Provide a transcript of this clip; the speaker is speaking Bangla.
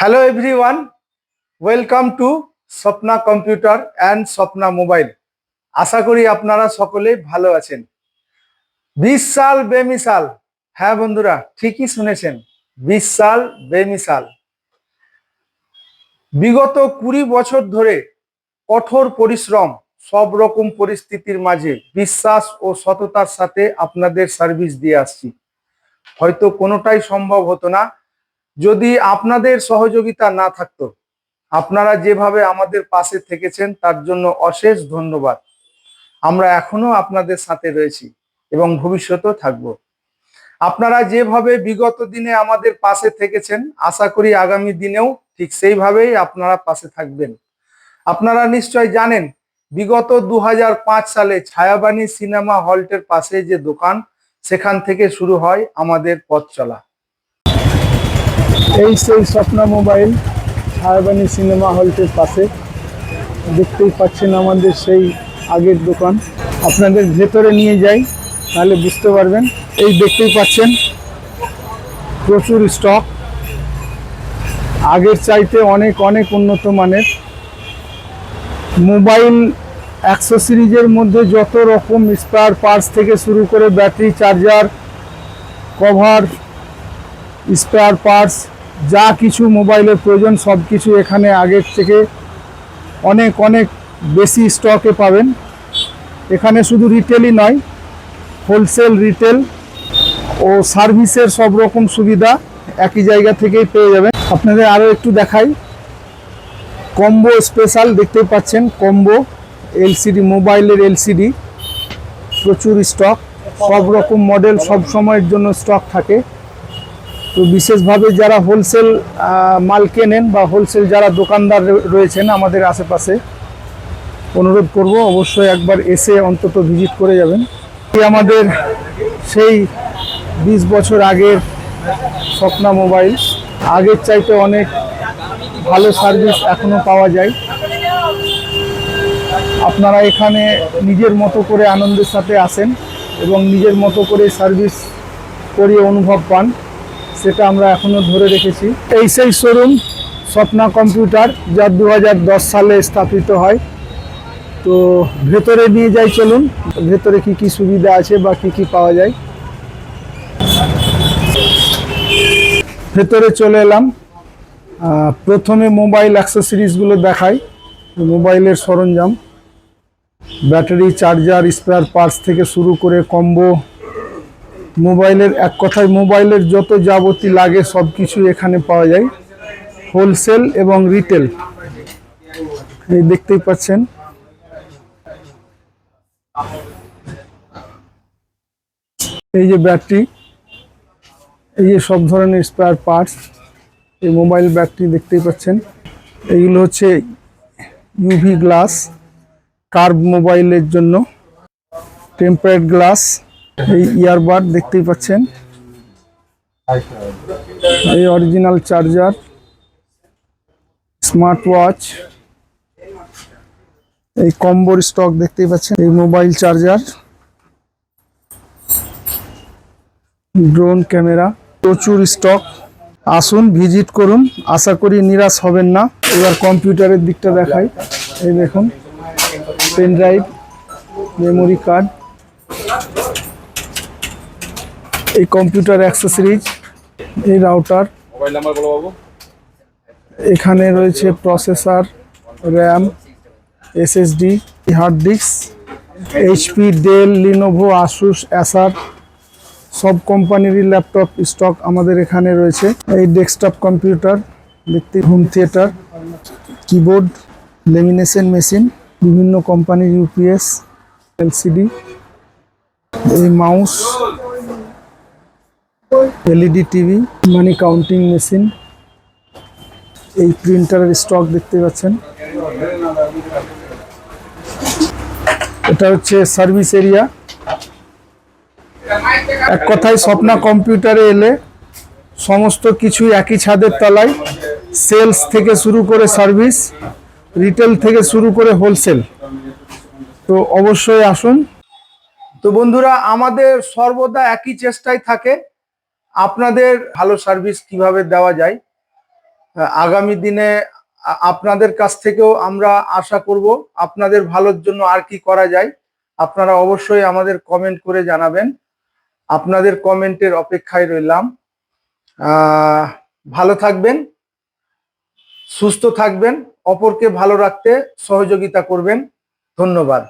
Hello everyone welcome to Swapna computer and Swapna mobile আশা করি আপনারা সকলে ভালো আছেন। বিশ সাল বেমিসাল হ্যাঁ বন্ধুরা, ঠিকই শুনেছেন। বিশ সাল বেমিসাল বিগত কুড়ি বছর ধরে কঠোর পরিশ্রম, সব রকম পরিস্থিতির মাঝে বিশ্বাস ও সততার সাথে আপনাদের সার্ভিস দিয়ে আসছি। হয়তো কোনোটাই সম্ভব হতো না। যদি আপনাদের সহযোগিতা না থাকতো, আপনারা যেভাবে আমাদের পাশে থেকেছেন, তার জন্য অশেষ ধন্যবাদ। আমরা এখনও আপনাদের সাথে রয়েছি এবং ভবিষ্যতেও থাকব। আপনারা যেভাবে বিগত দিনে আমাদের পাশে থেকেছেন, আশা করি আগামী দিনেও ঠিক সেইভাবেই আপনারা পাশে থাকবেন। আপনারা নিশ্চয় জানেন, বিগত দু হাজার পাঁচ সালে ছায়াবাণী সিনেমা হলটের পাশে যে দোকান, সেখান থেকে শুরু হয় আমাদের পথ চলা। এই সেই স্বপ্না মোবাইল ছায়াবাণী সিনেমা হলটির পাশে। দেখতেই পাচ্ছেন আমাদের সেই আগের দোকান। আপনাদের ভেতরে নিয়ে যাই তাহলে বুঝতে পারবেন। এই দেখতেই পাচ্ছেন, প্রচুর স্টক আগের চাইতে অনেক অনেক উন্নত মানের। মোবাইল একশো সিরিজের মধ্যে যত রকম স্পেয়ার পার্টস থেকে শুরু করে battery charger cover spare parts, যা কিছু মোবাইলের প্রয়োজন সব কিছু এখানে আগের থেকে অনেক অনেক বেশি স্টকে পাবেন। এখানে শুধু রিটেলই নয় হোলসেল রিটেল ও সার্ভিসের সব রকম সুবিধা একই জায়গা থেকেই পেয়ে যাবেন। আপনাদের আরও একটু দেখাই। কম্বো স্পেশাল দেখতে পাচ্ছেন কম্বো এলসিডি মোবাইলের এলসিডি প্রচুর স্টক সব রকম মডেল সব সময়ের জন্য স্টক থাকে। তো বিশেষভাবে যারা হোলসেল মাল কেনেন বা হোলসেল যারা দোকানদার রয়েছেন আমাদের আশেপাশে, অনুরোধ করব অবশ্যই একবার এসে অন্তত ভিজিট করে যাবেন। আমাদের সেই বিশ বছর আগের স্বপ্না মোবাইল। আগের চাইতে অনেক ভালো সার্ভিস এখনও পাওয়া যায়। আপনারা এখানে নিজের মতো করে আনন্দের সাথে আসেন এবং নিজের মতো করে সার্ভিস করিয়ে অনুভব পান। সেটা আমরা এখনও ধরে রেখেছি। এই সেই শোরুম স্বপ্না কম্পিউটার যা দু হাজার দশ সালে স্থাপিত হয়। তো ভেতরে নিয়ে যাই চলুন, ভেতরে কি কি সুবিধা আছে বা কি কি পাওয়া যায়। ভেতরে চলে এলাম। প্রথমে মোবাইল অ্যাক্সেসরিজগুলো দেখাই, মোবাইলের সরঞ্জাম। ব্যাটারি চার্জার স্পেয়ার পার্টস থেকে শুরু করে কম্বো মোবাইলের এক কথায় মোবাইলের যত যাবতীয় লাগে সব কিছু এখানে পাওয়া যায়। হোলসেল এবং রিটেল। দেখতেই পাচ্ছেন। এই যে ব্যাটারি, এই যে সব ধরনের স্পেয়ার পার্টস এই মোবাইল ব্যাটারি দেখতেই পাচ্ছেন। এইগুলো হচ্ছে ইউভি গ্লাস কার্ভ মোবাইলের জন্য। টেম্পারেট গ্লাস এই ইয়ারবাড দেখতেই পাচ্ছেন। এই অরিজিনাল চার্জার স্মার্ট ওয়াচ এই কম্বোর স্টক দেখতেই পাচ্ছেন, এই মোবাইল চার্জার ড্রোন ক্যামেরা প্রচুর স্টক আসুন ভিজিট করুন, আশা করি নিরাশ হবেন না। এবার কম্পিউটারের দিকটা দেখাই। এই দেখুন পেন ড্রাইভ মেমোরি কার্ড এই কম্পিউটার অ্যাক্সেসরিজ এই রাউটার এখানে রয়েছে processor RAM SSD hard disk HP Dell Lenovo Asus Acer সব কোম্পানিরই ল্যাপটপ স্টক আমাদের এখানে রয়েছে। এই ডেস্কটপ কম্পিউটার দেখতে home theatre keyboard lamination machine বিভিন্ন কোম্পানির ইউপিএস এলসিডি এই mouse LED TV money counting machine এই প্রিন্টারের স্টক দেখতে পাচ্ছেন। এটা হচ্ছে সার্ভিস এরিয়া এক কথায় স্বপ্না কম্পিউটারে এলে সমস্ত কিছু একই ছাদের তলায় সেলস থেকে শুরু করে সার্ভিস রিটেল থেকে শুরু করে হোলসেল তো অবশ্যই আসুন। তো বন্ধুরা, আমাদের সর্বদা একই চেষ্টায় থাকে। আপনাদের ভালো সার্ভিস কীভাবে দেওয়া যায়? আগামী দিনে আপনাদের কাছ থেকেও আমরা আশা করব আপনাদের ভালোর জন্য আর কি করা যায়। আপনারা অবশ্যই আমাদের কমেন্ট করে জানাবেন। আপনাদের কমেন্টের অপেক্ষায় রইলাম। ভালো থাকবেন, সুস্থ থাকবেন, অপরকে ভালো রাখতে সহযোগিতা করবেন। ধন্যবাদ।